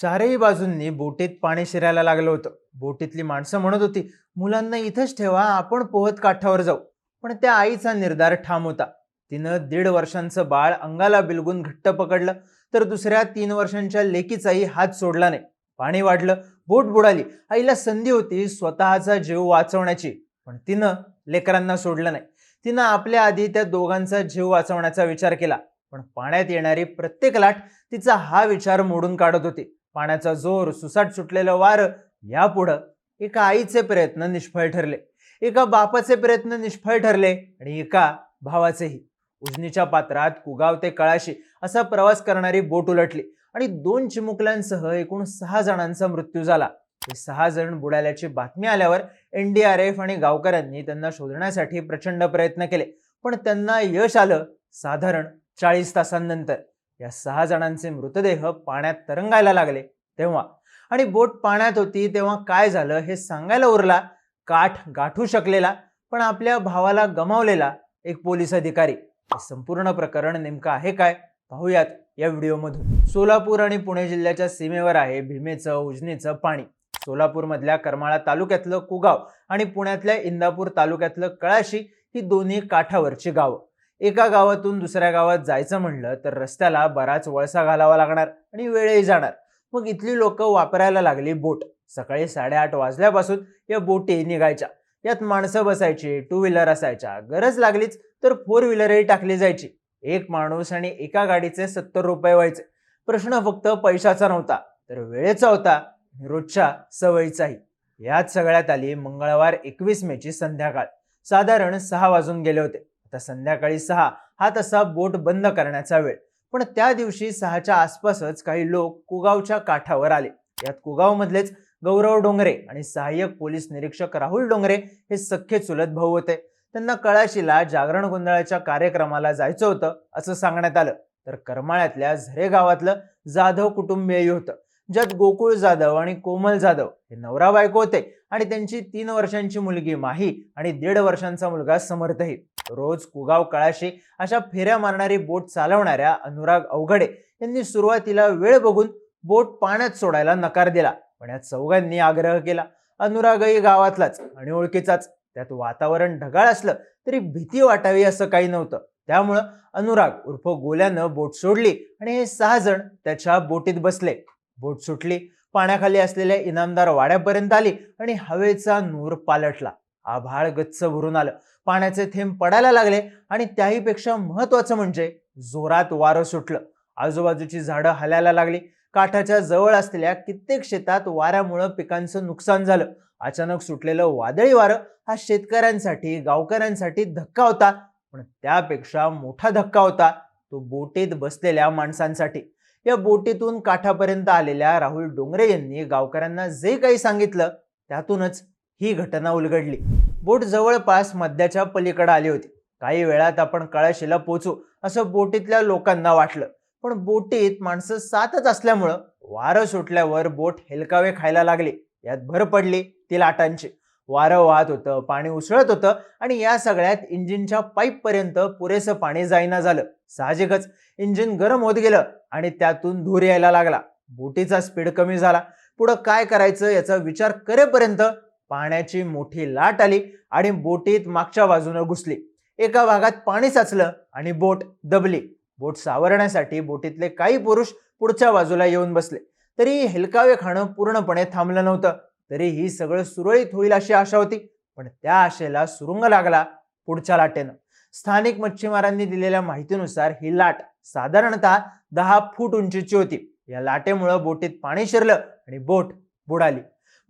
चारही बाजूंनी बोटीत पाणी शिरायला लागलं होतं. बोटीतली माणसं म्हणत होती मुलांना इथंच ठेवा आपण पोहत काठावर जाऊ. पण त्या आईचा निर्धार ठाम होता. तिनं दीड वर्षांचं बाळ अंगाला बिलगून घट्ट पकडलं तर दुसऱ्या तीन वर्षांच्या लेकीचाही हात सोडला नाही. पाणी वाढलं बोट बुडाली. आईला संधी होती स्वतःचा जीव वाचवण्याची पण तिनं लेकरांना सोडलं नाही. तिनं आपल्या आधी त्या दोघांचा जीव वाचवण्याचा विचार केला पण पाण्यात येणारी प्रत्येक लाट तिचा हा विचार मोडून काढत होती. पाण्याचा जोर सुसाट सुटलेलं वारं यापुढं एका आईचे प्रयत्न निष्फळ ठरले. एका बापाचे प्रयत्न निष्फळ ठरले आणि एका भावाचेही. उजनीच्या पात्रात कुगाव ते कळाशी असा प्रवास करणारी बोट उलटली आणि दोन चिमुकल्यांसह एकूण सहा जणांचा मृत्यू झाला. हे सहा जण बुडाल्याची बातमी आल्यावर एनडीआरएफ आणि गावकऱ्यांनी त्यांना शोधण्यासाठी प्रचंड प्रयत्न केले. पण त्यांना यश आलं साधारण चाळीस तासांनंतर. या सहा जणांचे मृतदेह पाण्यात तरंगायला लागले तेव्हा. आणि बोट पाण्यात होती तेव्हा काय झालं हे सांगायला उरला काठ गाठू शकलेला पण आपल्या भावाला गमावलेला एक पोलीस अधिकारी. संपूर्ण प्रकरण नेमकं आहे काय? पाहूयात या व्हिडिओमधून. सोलापूर आणि पुणे जिल्ह्याच्या सीमेवर आहे भीमेचं उजनीचं पाणी. सोलापूरमधल्या करमाळा तालुक्यातलं कुगाव आणि पुण्यातल्या इंदापूर तालुक्यातलं कळाशी ही दोन्ही काठावरची गावं. एका गावातून दुसऱ्या गावात जायचं म्हणलं तर रस्त्याला बराच वळसा घालावा लागणार आणि वेळही जाणार. मग इथली लोक वापरायला लागली बोट. सकाळी साडेआठ वाजल्यापासून या बोटी निघायच्या. यात माणसं बसायची टू व्हीलर असायच्या. गरज लागलीच तर फोर व्हीलरही टाकली जायची. एक माणूस आणि एका गाडीचे सत्तर रुपये व्हायचे. प्रश्न फक्त पैशाचा नव्हता तर वेळेचा होता रोजच्या सवयीचाही. यात सगळ्यात आली मंगळवार एकवीस मेची संध्याकाळ. साधारण सहा वाजून गेले होते. आता संध्याकाळी सहा हा तसा बोट बंद करण्याचा वेळ. पण त्या दिवशी सहाच्या आसपासच काही लोक कुगावच्या काठावर आले. यात कुगावमधलेच गौरव डोंगरे आणि सहाय्यक पोलीस निरीक्षक राहुल डोंगरे हे सख्खे चुलत भाऊ होते. त्यांना कळाशीला जागरण गोंधळाच्या कार्यक्रमाला जायचं होतं असं सांगण्यात आलं. तर करमाळ्यातल्या झरे गावातलं जाधव कुटुंबीयही होतं ज्यात गोकुळ जाधव आणि कोमल जाधव हे नवरा बायको होते. आणि त्यांची तीन वर्षांची मुलगी माही आणि दीड वर्षांचा मुलगा समर्थही. रोज कुगाव कळाशी अशा फेऱ्या मारणारी बोट चालवणाऱ्या अनुराग अवघडे यांनी सुरुवातीला वेळ बघून बोट पाण्यात सोडायला नकार दिला. पण या चौघांनी आग्रह केला. अनुरागही गावातलाच आणि ओळखीचाच. त्यात वातावरण ढगाळ असलं तरी भीती वाटावी असं काही नव्हतं. त्यामुळं अनुराग उर्फ गोल्यानं बोट सोडली आणि हे सहा जण त्याच्या बोटीत बसले. बोट सुटली पाण्याखाली असलेल्या इनामदार वाड्यापर्यंत आली आणि हवेचा नूर पालटला. आभाळ गच्च भरून आलं. पाण्याचे थेंब पडायला लागले आणि त्याहीपेक्षा महत्वाचं म्हणजे जोरात वारं सुटलं. आजूबाजूची झाडं हलायला लागली. काठाच्या जवळ असलेल्या कित्येक शेतात वाऱ्यामुळं पिकांचं नुकसान झालं. अचानक सुटलेलं वादळी वारं हा शेतकऱ्यांसाठी गावकऱ्यांसाठी धक्का होता. पण त्यापेक्षा मोठा धक्का होता तो बोटीत बसलेल्या माणसांसाठी. या बोटीतून काठापर्यंत आलेल्या राहुल डोंगरे यांनी गावकऱ्यांना जे काही सांगितलं त्यातूनच ही घटना उलगडली. बोट जवळपास मध्याच्या पलीकडे आली होती. काही वेळात आपण कळाशीला पोचू असं बोटीतल्या लोकांना वाटलं. पण बोटीत माणसं सातच असल्यामुळं वारं सुटल्यावर बोट हेलकावे खायला लागली. यात भर पडली ती लाटांची. वारं वाहत होतं पाणी उसळत होतं आणि या सगळ्यात इंजिनच्या पाईपपर्यंत पुरेसं पाणी जाईना झालं. साहजिकच इंजिन गरम होत गेलं आणि त्यातून धूर यायला लागला. बोटीचा स्पीड कमी झाला. पुढं काय करायचं याचा विचार करेपर्यंत पाण्याची मोठी लाट आली आणि बोटीत मागच्या बाजूनं घुसली. एका भागात पाणी साचलं आणि बोट दबली. बोट सावरण्यासाठी बोटीतले काही पुरुष पुढच्या बाजूला येऊन बसले. तरी हेलकावे खाणं पूर्णपणे थांबलं नव्हतं. तरी ही सगळं सुरळीत होईल अशी आशा होती. पण त्या आशेला सुरुंग लागला पुढच्या लाटेनं. स्थानिक मच्छीमारांनी दिलेल्या माहितीनुसार ही लाट साधारणतः दहा फूट उंचीची होती. या लाटेमुळं बोटीत पाणी शिरलं आणि बोट बुडाली.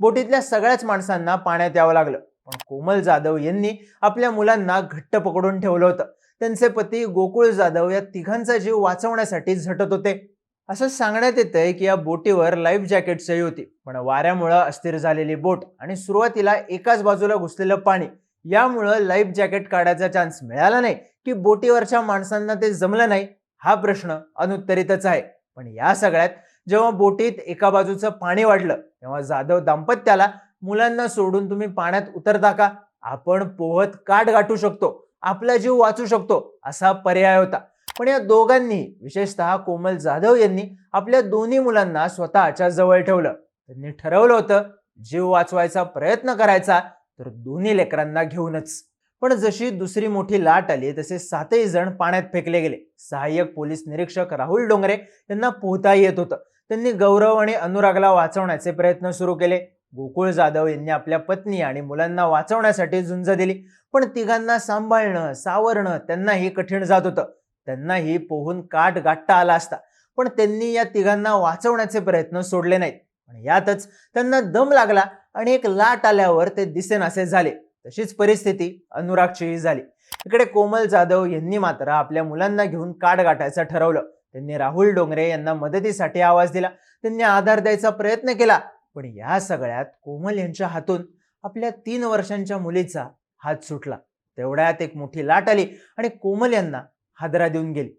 बोटीतल्या सगळ्याच माणसांना पाण्यात यावं लागलं. पण कोमल जाधव यांनी आपल्या मुलांना घट्ट पकडून ठेवलं होतं. त्यांचे पती गोकुळ जाधव या तिघांचा जीव वाचवण्यासाठी झटत होते. असं सांगण्यात येतंय की या बोटीवर लाईफ जॅकेट सही होती. पण वाऱ्यामुळं अस्थिर झालेली बोट आणि सुरुवातीला एकाच बाजूला घुसलेलं पाणी यामुळं लाईफ जॅकेट काढायचा चान्स मिळाला नाही की बोटीवरच्या माणसांना ते जमलं नाही हा प्रश्न अनुत्तरितच आहे. पण या सगळ्यात जेव्हा बोटीत एका बाजूचं पाणी वाढलं तेव्हा जाधव दाम्पत्याला मुलांना सोडून तुम्ही पाण्यात उतरता का? आपण पोहत काठ गाठू शकतो आपला जीव वाचू शकतो असा पर्याय होता. पण या दोघांनी विशेषतः कोमल जाधव यांनी आपल्या दोन्ही मुलांना स्वतःच्या जवळ ठेवलं. त्यांनी ठरवलं होतं जीव वाचवायचा प्रयत्न करायचा तर दोन्ही लेकरांना घेऊनच. पण जशी दुसरी मोठी लाट आली तसे सातही जण पाण्यात फेकले गेले. सहाय्यक पोलीस निरीक्षक राहुल डोंगरे यांना पोहता येत होतं. त्यांनी गौरव आणि अनुरागला वाचवण्याचे प्रयत्न सुरू केले. गोकुळ जाधव यांनी आपल्या पत्नी आणि मुलांना वाचवण्यासाठी झुंज दिली. पण तिघांना सांभाळणं सावरणं त्यांनाही कठीण जात होतं. त्यांनाही पोहून काठ गाठता आला असता. पण त्यांनी या तिघांना वाचवण्याचे प्रयत्न सोडले नाहीत. आणि यातच त्यांना दम लागला आणि एक लाट आल्यावर ते दिसेनासे झाले. तशीच परिस्थिती अनुरागचीही झाली. इकडे कोमल जाधव यांनी मात्र आपल्या मुलांना घेऊन काठ गाठायचं ठरवलं. त्यांनी राहुल डोंगरे यांना मदतीसाठी आवाज दिला. त्यांनी आधार द्यायचा प्रयत्न केला. पण या सगळ्यात कोमल यांच्या हातून आपल्या तीन वर्षांच्या मुलीचा हात सुटला. तेवढ्यात एक मोठी लाट आली आणि कोमल यांना हादरा देऊन गेली.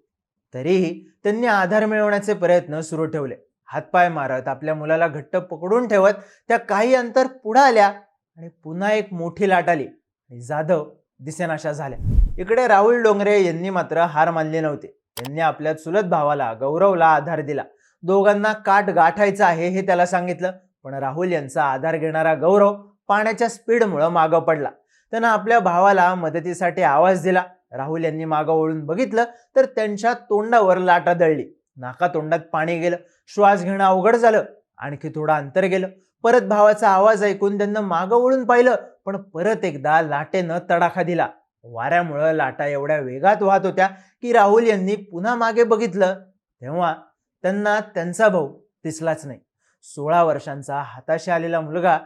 तरीही त्यांनी आधार मिळवण्याचे प्रयत्न सुरू ठेवले. हातपाय मारत आपल्या मुलाला घट्ट पकडून ठेवत त्या काही अंतर पुढे आल्या आणि पुन्हा एक मोठी लाट आली आणि जाधव दिसेनाशा झाल्या. इकडे राहुल डोंगरे यांनी मात्र हार मानली नव्हती. त्यांनी आपल्या चुलत भावाला गौरवला आधार दिला. दोघांना काठ गाठायचा आहे हे त्याला सांगितलं पण राहुल यांचा आधार घेणारा गौरव पाण्याच्या स्पीडमुळं मागं पडला. त्यानं आपल्या भावाला मदतीसाठी आवाज दिला. राहुल यांनी मागं वळून बघितलं तर त्यांच्या तोंडावर लाटा दळली नाका तोंडात पाणी गेलं श्वास घेणं अवघड झालं आणखी थोडं अंतर गेलं. परत भावाचा आवाज ऐकून त्यांना मागं वळून पाहिलं पण परत एकदा लाटेनं तडाखा दिला. वाऱ्यामुळं लाटा एवढ्या वेगात वाहत होत्या की राहुल यांनी पुन्हा मागे बघितलं तेव्हा त्यांना त्यांचा भाऊ दिसलाच नाही. सोळा वर्षांचा हाताशी आलेला मुलगा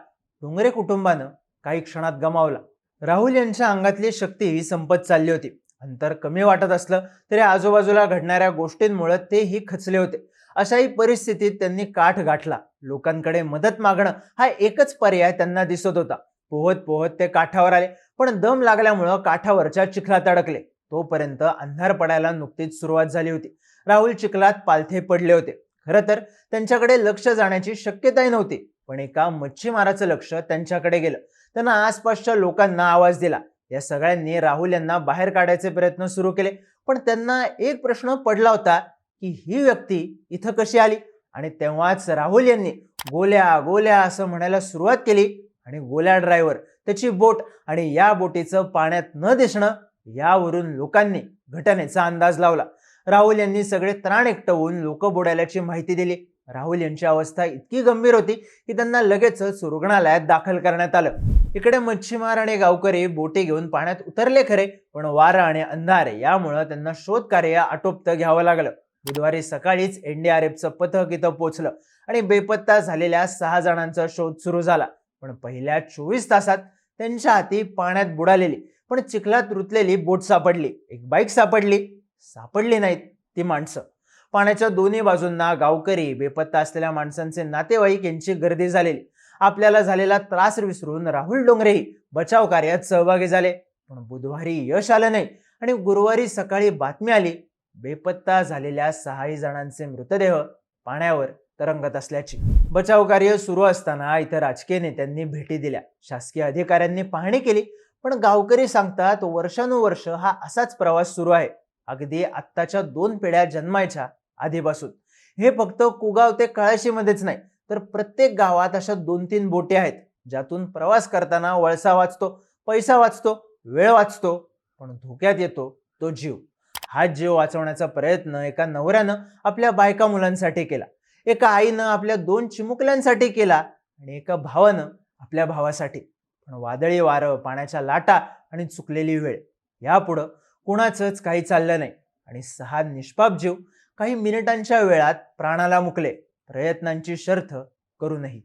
डोंगरे कुटुंबानं काही क्षणात गमावला. राहुल यांच्या अंगातली शक्ती संपत चालली होती. अंतर कमी वाटत असलं तरी आजूबाजूला घडणाऱ्या गोष्टींमुळे तेही खचले होते. अशाही परिस्थितीत त्यांनी काठ गाठला. लोकांकडे मदत मागणं हा एकच पर्याय त्यांना दिसत होता. पोहत पोहत ते काठावर आले पण दम लागल्यामुळं काठावरच्या चिखलात अडकले. तोपर्यंत अंधार पडायला नुकतीच सुरुवात झाली होती. राहुल चिखलात पालथे पडले होते. खरं तर त्यांच्याकडे लक्ष जाण्याची शक्यताही नव्हती. पण एका मच्छीमाराचं लक्ष त्यांच्याकडे गेलं. त्यांना आसपासच्या लोकांना आवाज दिला. या सगळ्यांनी राहुल यांना बाहेर काढायचे प्रयत्न सुरू केले. पण त्यांना एक प्रश्न पडला होता की ही व्यक्ती इथं कशी आली? आणि तेव्हाच राहुल यांनी गोल्या गोल्या असं म्हणायला सुरुवात केली आणि गोल्या ड्रायव्हर त्याची बोट आणि या बोटीचं पाण्यात न दिसणं यावरून लोकांनी घटनेचा अंदाज लावला. राहुल यांनी सगळे त्राण एकटवून लोक बुडाल्याची माहिती दिली. राहुल यांची अवस्था इतकी गंभीर होती की त्यांना लगेचच रुग्णालयात दाखल करण्यात आलं. इकडे मच्छीमार आणि गावकरी बोटी घेऊन पाण्यात उतरले खरे पण वारं आणि अंधार यामुळं त्यांना शोध कार्य आटोपतं घ्यावं लागलं. बुधवारी सकाळीच एनडीआरएफचं पथक इथं पोचलं आणि बेपत्ता झालेल्या सहा जणांचा शोध सुरू झाला. पण पहिल्या चोवीस तासात त्यांच्या हाती पाण्यात बुडालेली पण चिखलात रुतलेली बोट सापडली. एक बाईक सापडली सापडली नाहीत ती माणसं. पाण्याच्या दोन्ही बाजूंना गावकरी बेपत्ता असलेल्या माणसांचे नातेवाईक यांची गर्दी झालेली. आपल्याला झालेला त्रास विसरून राहुल डोंगरेही बचाव कार्यात सहभागी झाले. पण बुधवारी यश आलं नाही आणि गुरुवारी सकाळी बातमी आली बेपत्ता झालेल्या सहाही जणांचे मृतदेह पाण्यावर तरंगत असल्याची. बचाव कार्य सुरू असताना इथं राजकीय नेत्यांनी भेटी दिल्या. शासकीय अधिकाऱ्यांनी पाहणी केली पण गावकरी सांगतात वर्षानुवर्ष हा असाच प्रवास सुरू आहे. अगदी आत्ताच्या दोन पिढ्या जन्मायच्या आधीपासून. हे फक्त कुगाव ते कळाशीमध्येच नाही तर प्रत्येक गावात अशा दोन तीन बोटी आहेत ज्यातून प्रवास करताना वळसा वाचतो पैसा वाचतो वेळ वाचतो पण धोक्यात येतो तो जीव. हा जीव वाचवण्याचा प्रयत्न एका नवऱ्यानं आपल्या बायका मुलांसाठी केला. एका आईनं आपल्या दोन चिमुकल्यांसाठी केला आणि एका भावानं आपल्या भावासाठी. पण वादळी वारं पाण्याच्या लाटा आणि चुकलेली वेळ यापुढं कुणाचंच काही चाललं नाही. आणि सहा निष्पाप जीव काही मिनिटांच्या वेळात प्राणाला मुकले. प्रयत्नांची शर्थ करूनही.